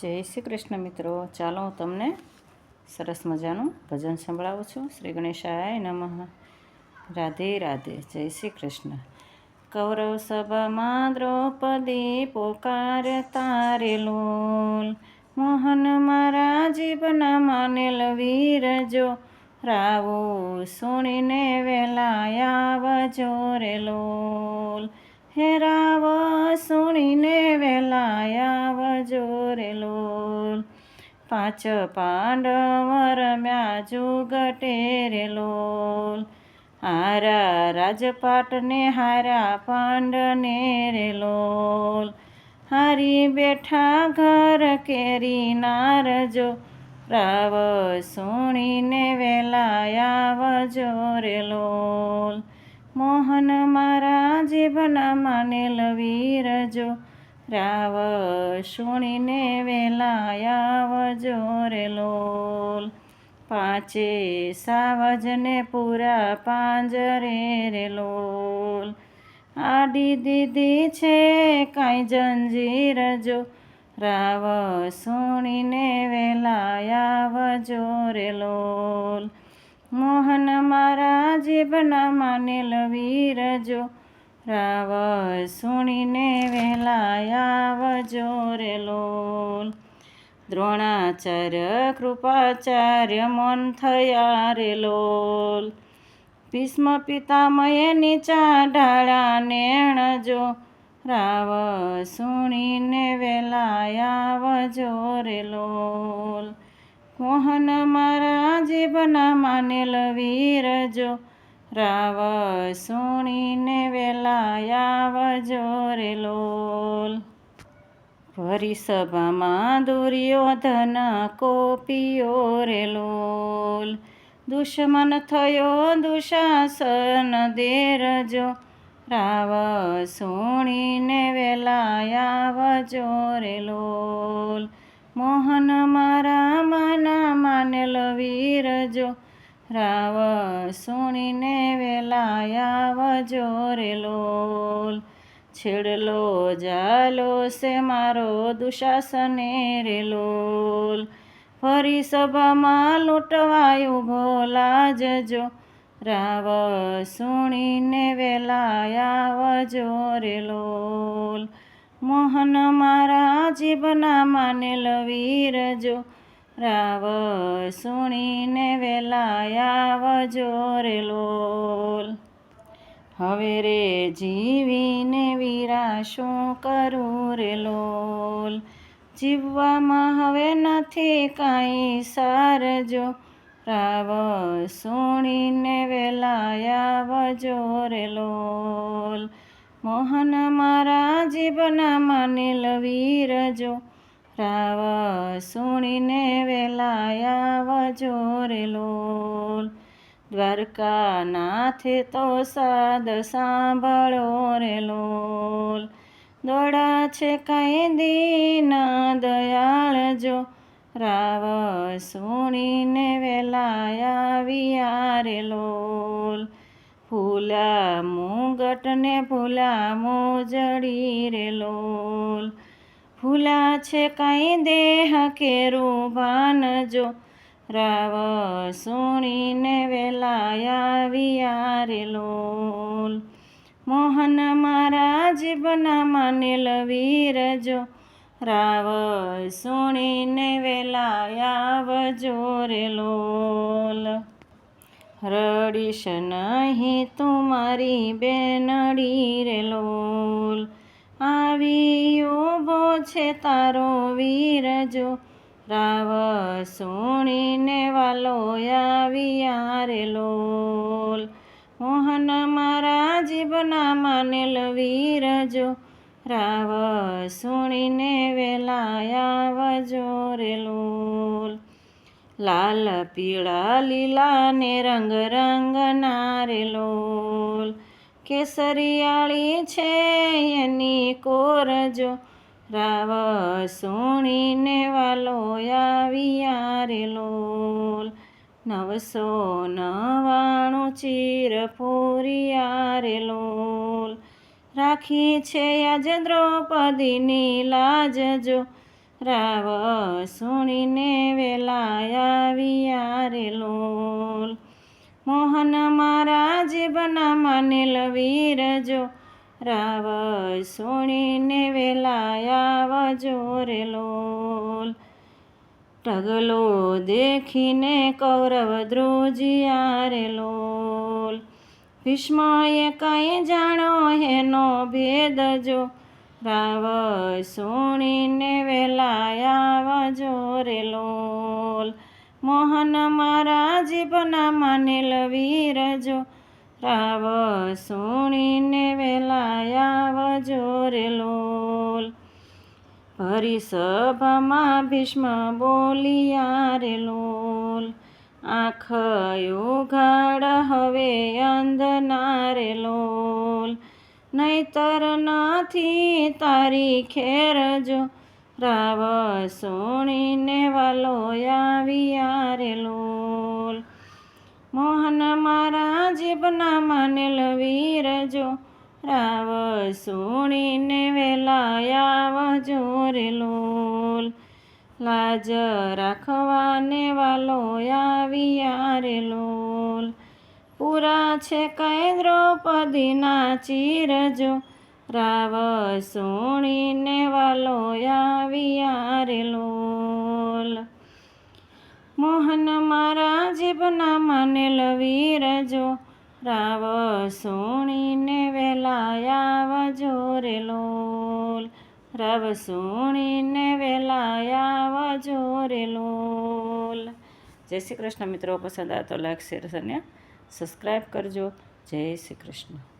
જય શ્રી કૃષ્ણ મિત્રો. ચાલો હું તમને સરસ મજાનું ભજન સંભળાવું છું. શ્રી ગણેશાય નમઃ. રાધે રાધે. જય શ્રી કૃષ્ણ. કૌરવ સભામાં દ્રૌપદી પોકાર તારે લોલ. મોહન મારા જીવના માનેલ વીર જો રાવો સુણીને વેલાયા વજો રે લોલ. હે રાવ સુણીને વેલાયા લોલ. પાંચ પાંડવ રમ્યા જુગટે રે લોલ. હારા રાજપાટને, હારા પાંડને રે હારી બેઠા ઘર કેરી નારજો. રાવ સુણીને વેલાયા આવજો રે મોહન મારા જીભના માનેલ વીરજો રાવ સુણીને વેલાયા આવજો રે લોલ. પાંચે સાવજને પૂરા પાંજરે રે લોલ. આડી દીદી છે કાંઈ જંજીર જો. રાવ સુણીને વેલાયા આવજો રે લોલ. મોહન મારા જીભના માનેલ વીર જો રાવ સુણીને વેલાયા આવજો રે લોલ. દ્રોણાચાર્ય કૃપાચાર્ય મન થયા રે લોલ. ભીષ્મ પિતામય નીચા ઢાળા નેણ જો રાવ સુણીને વેલાયા આવજો રે લોલ. મોહન મારા જીવના માનેલ વીર જો રાવ સુણીને વેલાયા આવજો રે લોલ. ભરી સભામાં દુર્યોધન કોપિયો રે લોલ. દુશ્મન થયો દુશાસન દેરજો રાવ સુણીને વેલાયા આવજો રે લોલ. મોહન મારા માના માનેલ વીરજો રાવ સુણીને વેલાયાવજો રે લોલ. છેડલો જાલો સે મારો દુશાસને રે લોલ. ફરી સભામાં લૂંટવાયું ભોલા જજો રાવ સુણીને વેલાયાવજો રે લોલ. મોહન મારા જીવના માનેલ વીરજો રાવ સુણીને વેલાયા આવજો રે લોલ. હવે રે જીવીને વીરા શું કરું રે લોલ? જીવવામાં હવે નથી કાંઈ સારજો. રાવ સુણીને આવજો રે લોલ. મોહન મારા જીવના માનેલ વીરજો, રાવ સુણીને વેલાયાવજો રે લોલ. દ્વારકાનાથે તો સાદ સાંભળો રે લોલ. દોડા છે કાંઈ દીના દયાળ જો રાવ સુણીને વેલાયા આવ્યા રે લોલ. ફૂલા મુગટને ફૂલા મોજડી રે લોલ. ફૂલા છે કાંઈ દેહ કેરું ભાનજો રાવ સુણીને વેલાયા આવ્યા રે લોલ. મોહન મારા જીવના માનેલ વીરજો રાવ સુણીને વેલાયા વજો રે લોલ. રડીશ નહીં તું મારી બેનડી રે લોલ. આવી ઊભો છે તારો વીરજો. રાવ સુણીને વાલો આવ્યા રે લોલ. મોહન મારા જીવના માનેલ વીરજો. રાવ સુણીને વેલાયા આવજો રે લોલ. લાલ, પીળા, લીલા ને રંગ રંગના રે કેસરિયાળી છે એની કોરજો રાવ સુણીને વાલો આવ્યા રે લોલ. નવસો નવાણું ચીર ફોરિયા રે લોલ. રાખી છે આજ દ્રૌપદીની લાજ જો રાવ સુણીને વેલાયા વિયારે લોલ. મોહન મારા જીવના માનેલ વીર જો. રાવ સુણીને વેલાયા વજો રે લોલ. ઢગલો દેખીને કૌરવ ધ્રુજિયા રે લોલ. ભીષ્મએ કાંઈ જાણો હેનો ભેદ જો. રાવ સુણીને વેલાયા જોરે લોલ. મોહન મારા જીભના માનેલ વીર જો. રાવ સુણીને વેલાયા જોરે લોલ. ભરી સભામાં ભીષ્મ બોલિયા રે લોલ. આંખ ઉઘાડ હવે અંધના રે લોલ. નહીતર નથી તારી ખેર જો. રાવ સોણીને વાલો આવ્યા રે લોલ. મોહન મારા જીભના માનેલ વીર જો. રાવ સુણીને વેલાયા જોરે લોલ. લાજ રાખવાને વાલો આવ્યા રે લોલ. પૂરા છે કઈ દ્રૌપદીના ચીરજો. રાવ સુણીને વાલો આવ્યા મોહન મારા જીભના માનેલ લવી રજો રાવ સુણીને વેલાયા જોરે લોલ રાવ સુણીને વેલાયા જોરે લોલ જય શ્રી કૃષ્ણ મિત્રો, પસંદ આવતો શેર અને સબસ્ક્રાઈબ કરજો. જય શ્રી કૃષ્ણ.